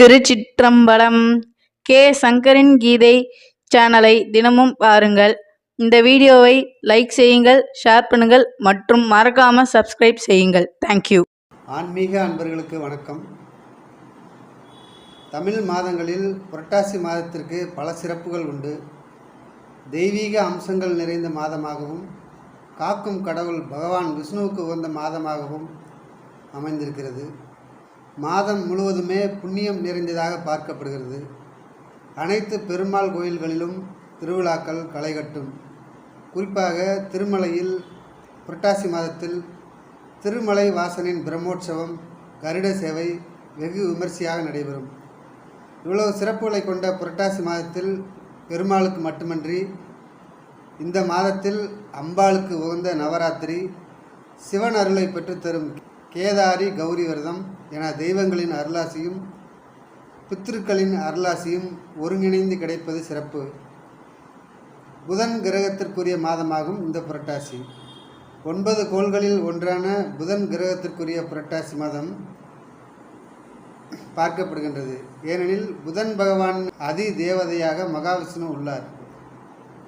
திருச்சிற்றம்பலம் K. சங்கரின் கீதை சேனலை தினமும் பாருங்கள். இந்த வீடியோவை லைக் செய்யுங்கள் ஷேர் பண்ணுங்கள் மற்றும் மறக்காமல் சப்ஸ்கிரைப் செய்யுங்கள். தேங்க்யூ ஆன்மீக அன்பர்களுக்கு வணக்கம். தமிழ் மாதங்களில் புரட்டாசி மாதத்திற்கு பல சிறப்புகள் உண்டு. தெய்வீக அம்சங்கள் நிறைந்த மாதமாகவும் காக்கும் கடவுள் பகவான் விஷ்ணுவுக்கு உகந்த மாதமாகவும் அமைந்திருக்கிறது. மாதம் முழுவதுமே புண்ணியம் நிறைந்ததாக பார்க்கப்படுகிறது. அனைத்து பெருமாள் கோயில்களிலும் திருவிழாக்கள் களைகட்டும். குறிப்பாக திருமலையில் புரட்டாசி மாதத்தில் திருமலை வாசனின் பிரம்மோற்சவம் கருட சேவை வெகு விமர்சையாக நடைபெறும். இவ்வளவு சிறப்புகளை கொண்ட புரட்டாசி மாதத்தில் பெருமாளுக்கு மட்டுமன்றி இந்த மாதத்தில் அம்பாளுக்கு உகந்த நவராத்திரி சிவன் அருளை பெற்றுத்தரும் கேதாரி கௌரி விரதம் என தெய்வங்களின் அருளாசியும் பித்திருக்களின் அருளாசியும் ஒருங்கிணைந்து கிடைப்பது சிறப்பு. புதன் கிரகத்திற்குரிய மாதமாகும் இந்த புரட்டாசி. ஒன்பது கோள்களில் ஒன்றான புதன் கிரகத்திற்குரிய புரட்டாசி மாதம் பார்க்கப்படுகின்றது. ஏனெனில் புதன் பகவான் அதி தேவதையாக மகாவிஷ்ணு உள்ளார்.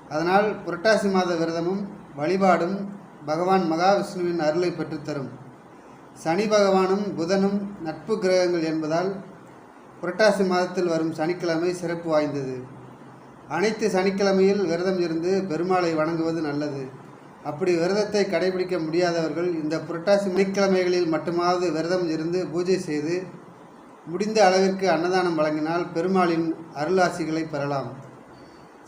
அதனால் புரட்டாசி மாத விரதமும் வழிபாடும் பகவான் மகாவிஷ்ணுவின் அருளை பெற்றுத்தரும். சனி பகவானும் புதனும் நட்பு கிரகங்கள் என்பதால் புரட்டாசி மாதத்தில் வரும் சனிக்கிழமை சிறப்பு வாய்ந்தது. அனைத்து சனிக்கிழமையில் விரதம் இருந்து பெருமாளை வணங்குவது நல்லது. அப்படி விரதத்தை கடைபிடிக்க முடியாதவர்கள் இந்த புரட்டாசி சனிக்கிழமைகளில் மட்டுமாவது விரதம் இருந்து பூஜை செய்து முடிந்த அளவிற்கு அன்னதானம் வழங்கினால் பெருமாளின் அருளாசிகளை பெறலாம்.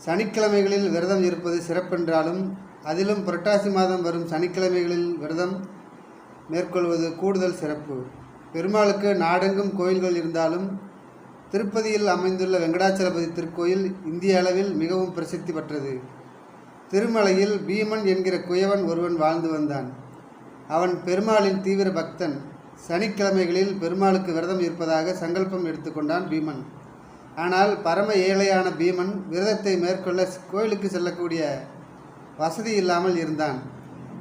சனிக்கிழமைகளில் விரதம் இருப்பது சிறப்பென்றாலும் அதிலும் புரட்டாசி மாதம் வரும் சனிக்கிழமைகளில் விரதம் மேற்கொள்வது கூடுதல் சிறப்பு. பெருமாளுக்கு நாடெங்கும் கோயில்கள் இருந்தாலும் திருப்பதியில் அமைந்துள்ள வெங்கடாச்சலபதி திருக்கோயில் இந்திய அளவில் மிகவும் பிரசித்தி பெற்றது. திருமலையில் பீமன் என்கிற குயவன் ஒருவன் வாழ்ந்து வந்தான். அவன் பெருமாளின் தீவிர பக்தன். சனிக்கிழமைகளில் பெருமாளுக்கு விரதம் இருப்பதாக சங்கல்பம் எடுத்துக்கொண்டான் பீமன். ஆனால் பரம ஏழையான பீமன் விரதத்தை மேற்கொள்ள கோயிலுக்கு செல்லக்கூடிய வசதி இல்லாமல் இருந்தான்.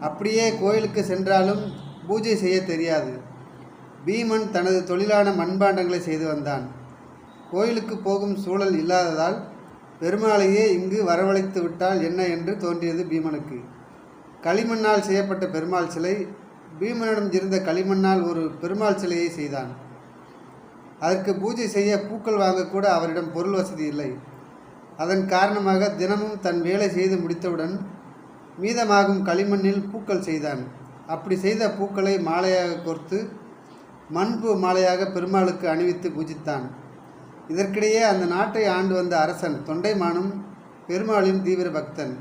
அப்படியே கோயிலுக்கு சென்றாலும் பூஜை செய்ய தெரியாது. பீமன் தனது தொழிலான மண்பாண்டங்களை செய்து வந்தான். கோயிலுக்கு போகும் சூழல் இல்லாததால் பெருமாளையே இங்கு வரவழைத்து விட்டால் என்ன என்று தோன்றியது பீமனுக்கு. களிமண்ணால் செய்யப்பட்ட பெருமாள் சிலை பீமனிடம் இருந்த களிமண்ணால் ஒரு பெருமாள் சிலையை செய்தான். அதற்கு பூஜை செய்ய பூக்கள் வாங்கக்கூட அவரிடம் பொருள் வசதி இல்லை. அதன் காரணமாக தினமும் தன் வேலை செய்து முடித்தவுடன் மீதமாகும் களிமண்ணில் பூக்கள் செய்தான். அப்படி செய்த பூக்களை மாலையாக கோர்த்து மண்பூ மாலையாக பெருமாளுக்கு அணிவித்து பூஜித்தான். இதற்கிடையே அந்த நாட்டை ஆண்டு வந்த அரசன் தொண்டைமானும் பெருமாளின் தீவிர பக்தன்.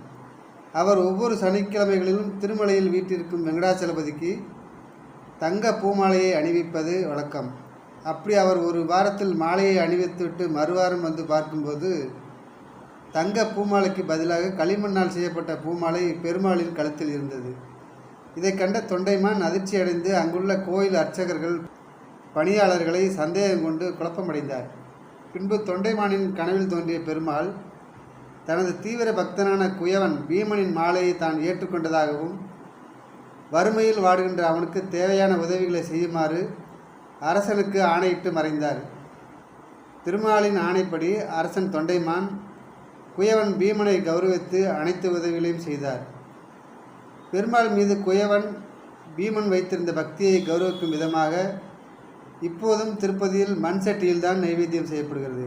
அவர் ஒவ்வொரு சனிக்கிழமைகளிலும் திருமலையில் வீட்டிற்கும் வெங்கடாச்சலபதிக்கு தங்க பூமாலையை அணிவிப்பது வழக்கம். அப்படி அவர் ஒரு வாரத்தில் மாலையை அணிவித்துவிட்டு மறுவாரம் வந்து பார்க்கும்போது தங்க பூமாலைக்கு பதிலாக களிமண்ணால் செய்யப்பட்ட பூமாலை பெருமாளின் கழுத்தில் இருந்தது. இதை கண்ட தொண்டைமான் அதிர்ச்சி அடைந்து அங்குள்ள கோயில் அர்ச்சகர்கள் பணியாளர்களை சந்தேகம் கொண்டு குழப்பமடைந்தார். பின்பு தொண்டைமானின் கனவில் தோன்றிய பெருமாள் தனது தீவிர பக்தனான குயவன் பீமனின் மாலையை தான் ஏற்றுக்கொண்டதாகவும் வறுமையில் வாடுகின்ற அவனுக்கு தேவையான உதவிகளை செய்யுமாறு அரசனுக்கு ஆணையிட்டு மறைந்தார். திருமாலின் ஆணைப்படி அரசன் தொண்டைமான் குயவன் பீமனை கௌரவித்து அனைத்து உதவிகளையும் செய்தார். பெருமாள் மீது குயவன் பீமன் வைத்திருந்த பக்தியை கௌரவிக்கும் விதமாக இப்போதும் திருப்பதியில் மண் சட்டியில்தான் நைவேத்தியம் செய்யப்படுகிறது.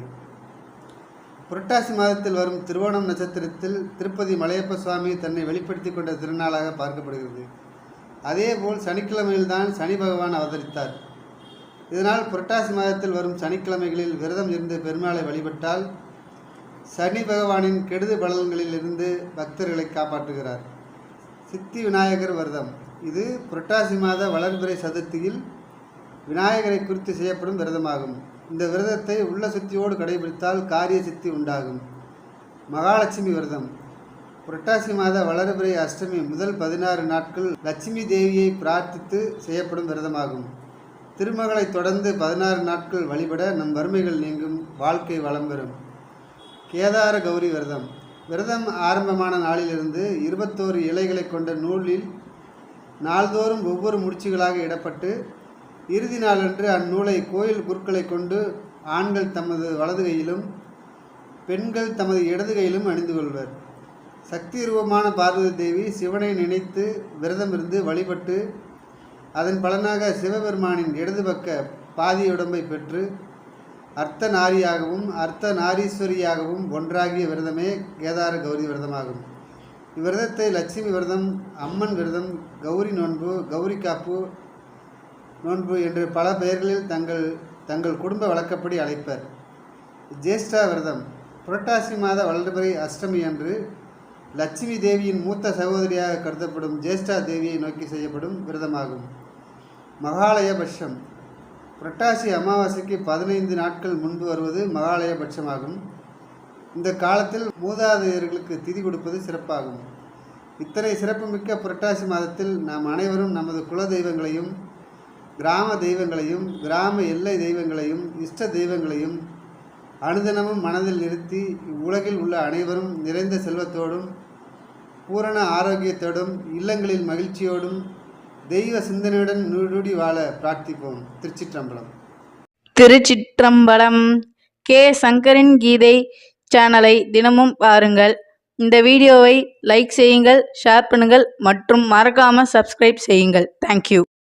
புரட்டாசி மாதத்தில் வரும் திருவோணம் நட்சத்திரத்தில் திருப்பதி மலையப்ப சுவாமி தன்னை வெளிப்படுத்தி கொண்ட திருநாளாக பார்க்கப்படுகிறது. அதேபோல் சனிக்கிழமையில்தான் சனி பகவான் அவதரித்தார். இதனால் புரட்டாசி மாதத்தில் வரும் சனிக்கிழமைகளில் விரதம் இருந்து பெருமாளை வழிபட்டால் சனி பகவானின் கெடுது பலன்களில் இருந்து பக்தர்களை காப்பாற்றுகிறார். சித்தி விநாயகர் விரதம். இது புரட்டாசி மாத வளர்பிறை சதுர்த்தியில் விநாயகரை குறித்து செய்யப்படும் விரதமாகும். இந்த விரதத்தை உள்ள சுத்தியோடு கடைபிடித்தால் காரிய சித்தி உண்டாகும். மகாலட்சுமி விரதம். புரட்டாசி மாத வளர்பிறை அஷ்டமி முதல் பதினாறு நாட்கள் லட்சுமி தேவியை பிரார்த்தித்து செய்யப்படும் விரதமாகும். திருமகளை தொடர்ந்து பதினாறு நாட்கள் வழிபட நம் வறுமைகள் நீங்கும் வாழ்க்கை வளம் பெறும். கேதார கௌரி விரதம். விரதம் ஆரம்பமான நாளிலிருந்து இருபத்தோரு இலைகளை கொண்ட நூலில் நாள்தோறும் ஒவ்வொரு முடிச்சுகளாக இடப்பட்டு இறுதி நாளன்று அந்நூலை கோயில் குருக்களை கொண்டு ஆண்கள் தமது வலது கையிலும் பெண்கள் தமது இடது கையிலும் அணிந்து கொள்வர். சக்தி ரூபமான பார்வதி தேவி சிவனை நினைத்து விரதமிருந்து வழிபட்டு அதன் பலனாக சிவபெருமானின் இடது பக்க பாதி உடம்பை பெற்று அர்த்த நாரியாகவும் அர்த்த நாரீஸ்வரியாகவும் ஒன்றாகிய விரதமே கேதார கௌரி விரதமாகும். இவ்விரதத்தை லட்சுமி விரதம் அம்மன் விரதம் கௌரி நோன்பு கௌரி காப்பு நோன்பு என்று பல பெயர்களில் தங்கள் தங்கள் குடும்ப வழக்கப்படி அழைப்பர். ஜேஷ்டா விரதம் புரட்டாசி மாத வளர்பிறை அஷ்டமி அன்று லட்சுமி தேவியின் மூத்த சகோதரியாக கருதப்படும் ஜேஷ்டா தேவியை நோக்கி செய்யப்படும் விரதமாகும். மகாலய பட்சம் புரட்டாசி அமாவாசைக்கு பதினைந்து நாட்கள் முன்பு வருவது மகாலய பட்சமாகும். இந்த காலத்தில் மூதாதையர்களுக்கு திதி கொடுப்பது சிறப்பாகும். இத்தனை சிறப்புமிக்க புரட்டாசி மாதத்தில் நாம் அனைவரும் நமது குல தெய்வங்களையும் கிராம தெய்வங்களையும் கிராம எல்லை தெய்வங்களையும் இஷ்ட தெய்வங்களையும் அனுதினமும் மனதில் நிறுத்தி இவ்வுலகில் உள்ள அனைவரும் நிறைந்த செல்வத்தோடும் பூரண ஆரோக்கியத்தோடும் இல்லங்களில் மகிழ்ச்சியோடும் தெய்வ சிந்தனையுடன் நூடி வாழ பிரார்த்திப்போம். திருச்சிற்றம்பலம். திருச்சிற்றம்பலம். கே. சங்கரின் கீதை சேனலை தினமும் பாருங்கள். இந்த வீடியோவை லைக் செய்யுங்கள் ஷேர் பண்ணுங்கள் மற்றும் மறக்காமல் சப்ஸ்கிரைப் செய்யுங்கள். தேங்க்யூ